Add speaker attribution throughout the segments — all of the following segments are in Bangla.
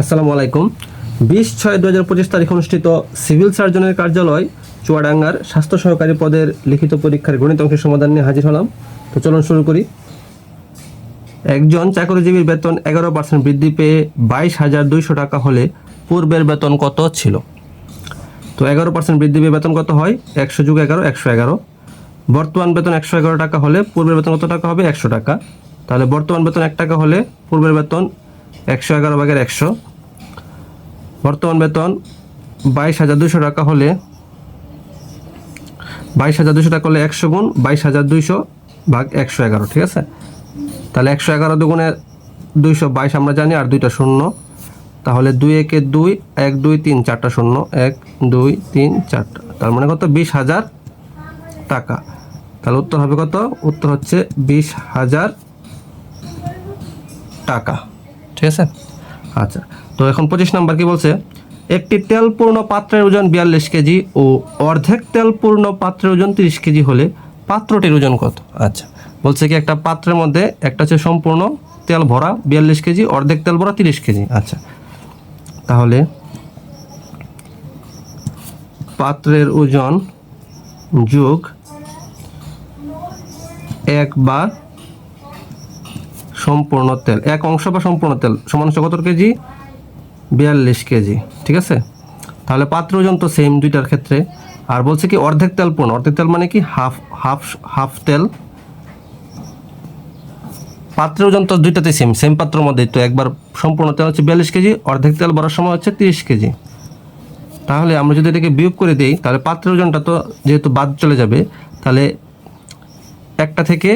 Speaker 1: আসসালামু আলাইকুম। বিশ ছয় দু হাজার পঁচিশ তারিখ অনুষ্ঠিত সিভিল সার্জনের কার্যালয়, চুয়াডাঙ্গার স্বাস্থ্য সহকারী পদের লিখিত পরীক্ষার গণিত অংশের সমাধান নিয়ে হাজির হলাম। তো চলুন শুরু করি। একজন চাকরিজীবীর বেতন এগারো পার্সেন্ট বৃদ্ধি পেয়ে বাইশ হাজার দুইশো টাকা হলে পূর্বের বেতন কত ছিল? তো এগারো পার্সেন্ট বৃদ্ধি পেয়ে বেতন কত হয়? একশো যুগ এগারো, একশো এগারো। বর্তমান বেতন একশো এগারো টাকা হলে পূর্বের বেতন কত টাকা হবে? একশো টাকা। তাহলে বর্তমান বেতন এক টাকা হলে পূর্বের বেতন একশো এগারো ভাগের একশো। বর্তমান বেতন বাইশ হাজার দুশো টাকা হলে বাইশ হাজার দুশো টাকা হলে একশো গুণ বাইশ হাজার দুইশো ভাগ একশো এগারো, ঠিক আছে? তাহলে একশো এগারো দুগুণে দুইশো বাইশ আমরা জানি, আর দুইটা শূন্য। তাহলে দুই একে দুই, এক, দুই, তিন, চারটা শূন্য। এক, দুই, তিন, চারটা। তার মানে কত? বিশ হাজার টাকা। তাহলে উত্তর হবে কত? উত্তর হচ্ছে বিশ হাজার টাকা। ঠিক আছে? আচ্ছা। তো এখন পঁচিশ নাম্বার কি বলছে? একটি তেলপূর্ণ পাত্রের ওজন বিয়াল্লিশ কেজি ও অর্ধেক তেলপূর্ণ পাত্রের ওজন তিরিশ কেজি হলে পাত্রটির ওজন কত? আচ্ছা বলছে কি একটা পাত্রের মধ্যে একটা হচ্ছে সম্পূর্ণ তেল ভরা বিয়াল্লিশ কেজি, অর্ধেক তেল ভরা তিরিশ কেজি। আচ্ছা তাহলে পাত্রের ওজন যোগ এক বা সম্পূর্ণ তেল, এক অংশ বা সম্পূর্ণ তেল সমান কত কেজি? বিয়াল্লিশ কেজি, ঠিক আছে? তাহলে পাত্র ওজন তো সেম দুইটার ক্ষেত্রে। আর বলছে কি, অর্ধেক তেল পূর্ণ। অর্ধেক তেল মানে কি? হাফ হাফ হাফ তেল। পাত্রের ওজন তো দুইটাতে সেম সেম পাত্রের মধ্যে তো একবার সম্পূর্ণ তেল হচ্ছে বিয়াল্লিশ কেজি, অর্ধেক তেল ভরার সময় হচ্ছে তিরিশ কেজি। তাহলে আমরা যদি এটাকে বিয়োগ করে দিই, তাহলে পাত্রের ওজনটা তো যেহেতু বাদ চলে যাবে, তাহলে একটা থেকে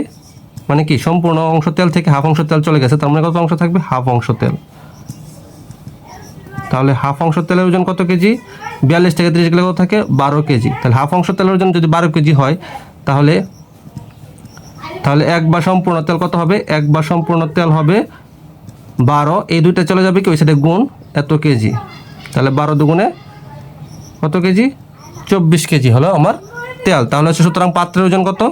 Speaker 1: মানে কি, সম্পূর্ণ অংশ তেল থেকে হাফ অংশ তেল চলে গেছে, তার মানে কত অংশ থাকবে? হাফ অংশ তেল। তাহলে হাফ অংশ তেলের ওজন কত কেজি? বিয়াল্লিশ থেকে তিরিশ কত থাকে, বারো কেজি। তাহলে হাফ অংশ তেলের ওজন যদি বারো কেজি হয়, তাহলে তাহলে এক বা সম্পূর্ণ তেল কত হবে? এক বা সম্পূর্ণ তেল হবে বারো। এই দুইটা চলে যাবে কি? ওই সাথে গুণ এত কেজি। তাহলে বারো দুগুণে কত কেজি? চব্বিশ কেজি হলো আমার তেল। তাহলে হচ্ছে সুতরাং পাত্রের ওজন কত?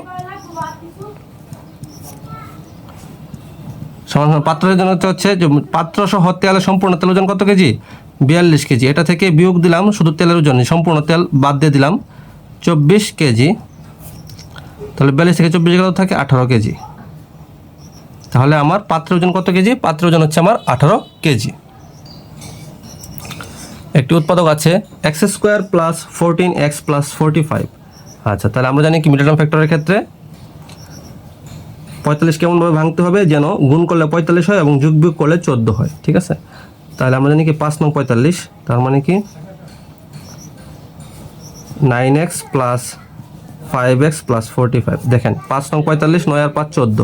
Speaker 1: সমান পাত্রের জন্য হচ্ছে পাত্র সহ তেলের সম্পূর্ণ তেল ওজন কত কেজি? বিয়াল্লিশ কেজি। এটা থেকে বিয়োগ দিলাম শুধু তেলের ওজন সম্পূর্ণ তেল বাদ দিয়ে দিলাম চব্বিশ কেজি। তাহলে বিয়াল্লিশ থেকে চব্বিশ কত থাকে আঠারো কেজি। তাহলে আমার পাত্রের ওজন কত কেজি? পাত্রের ওজন হচ্ছে আমার আঠারো কেজি। একটি উৎপাদক আছে X square plus fourteen X plus forty five. আচ্ছা তাহলে আমরা জানি কি মিডল ফ্যাক্টরের ক্ষেত্রে পঁয়তাল্লিশ কেমনভাবে ভাঙতে হবে যেন গুণ করলে পঁয়তাল্লিশ হয় এবং যুগ বিয়োগ করলে চোদ্দ হয়, ঠিক আছে? তাহলে আমরা জানি কি পাঁচ নং পঁয়তাল্লিশ, তার মানে কি nine X plus five X plus forty five দেখেন, পাঁচ নং পঁয়তাল্লিশ, নয় আর পাঁচ চোদ্দ।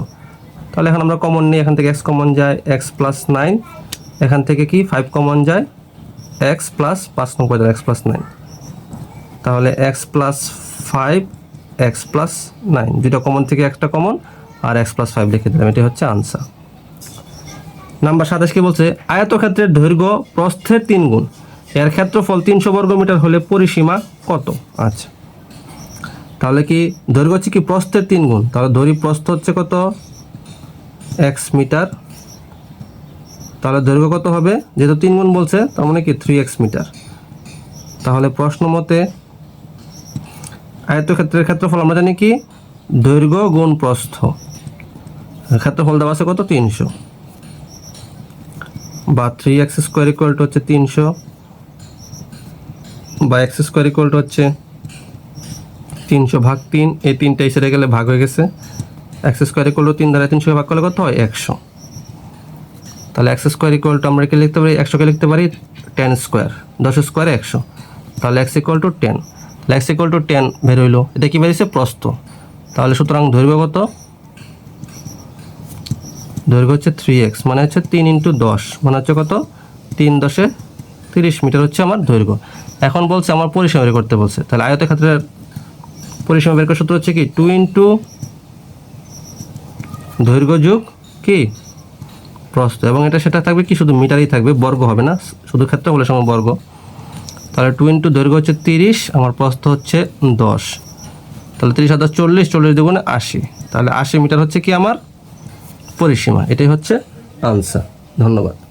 Speaker 1: তাহলে এখন আমরা কমন নিই এখান থেকে এক্স কমন যায় এক্স প্লাস নাইন এখান থেকে কি ফাইভ কমন যায় এক্স প্লাস পাঁচ নং পঁয়তাল্লিশ এক্স প্লাস নাইন তাহলে X plus five X plus nine দুটো কমন থেকে একটা কমন আর এক্স প্লাস ফাইভ লিখে দিলাম। এটি হচ্ছে আনসার নাম্বার সাতাশ কি বলছে? আয়তক্ষেত্রের দৈর্ঘ্য প্রস্থের তিন গুণ। এর ক্ষেত্রফল তিনশো বর্গ মিটার হলে পরিসীমা কত? আচ্ছা। তাহলে কি দৈর্ঘ্য হচ্ছে কি প্রস্থের তিন গুণ? তাহলে ধরি প্রস্থ হচ্ছে কত? X metre. তাহলে দৈর্ঘ্য কত হবে? যেহেতু তিন গুণ বলছে তার মানে কি থ্রি এক্স মিটার। তাহলে প্রশ্ন মতে আয়তক্ষেত্রের ক্ষেত্রফল আমরা জানি কি? দৈর্ঘ্য গুণ প্রস্থ। ক্ষেত্রফল দেওয়া আছে কত? তিনশো। বা three X square equal to হচ্ছে তিনশো বা এক্স স্কোয়ার ইকুয়াল টু হচ্ছে তিনশো ভাগ তিন, এই তিনটা সাইডে গেলে ভাগ হয়ে গেছে। এক্স স্কোয়ার ইকুয়াল টু তিন দ্বারা তিনশো ভাগ করলে কত হয়? একশো। তাহলে এক্স স্কোয়ার ইকুয়াল টু আমরা কি লিখতে পারি? একশোকে লিখতে পারি টেন স্কোয়ার দশ স্কোয়ারে একশো। তাহলে X equal to ten X equal to ten বের হইল। এটা কী বেরিয়েছে? প্রস্ত তাহলে সুতরাং দৈর্ঘ্য কত? দৈর্ঘ্য হচ্ছে থ্রি এক্স মানে হচ্ছে তিন ইন্টু দশ মানে হচ্ছে কত? তিন দশে তিরিশ মিটার হচ্ছে আমার দৈর্ঘ্য। এখন বলছে আমার পরিসীমা বের করতে বলছে। তাহলে আয়তের ক্ষেত্রে পরিসীমা বের করার সূত্র হচ্ছে কি? টু ইন্টু দৈর্ঘ্য যুগ কি? প্রস্থ। এবং এটা সেটা থাকবে কি? শুধু মিটারই থাকবে, বর্গ হবে না, শুধু ক্ষেত্র হলে সময় বর্গ। তাহলে টু ইন্টু দৈর্ঘ্য হচ্ছে তিরিশ, আমার প্রস্থ হচ্ছে দশ। তাহলে তিরিশ হাজার চল্লিশ চল্লিশ দুগুণে আশি। তাহলে আশি মিটার হচ্ছে কি আমার? পরিসীমা এটাই হচ্ছে আনসার ধন্যবাদ।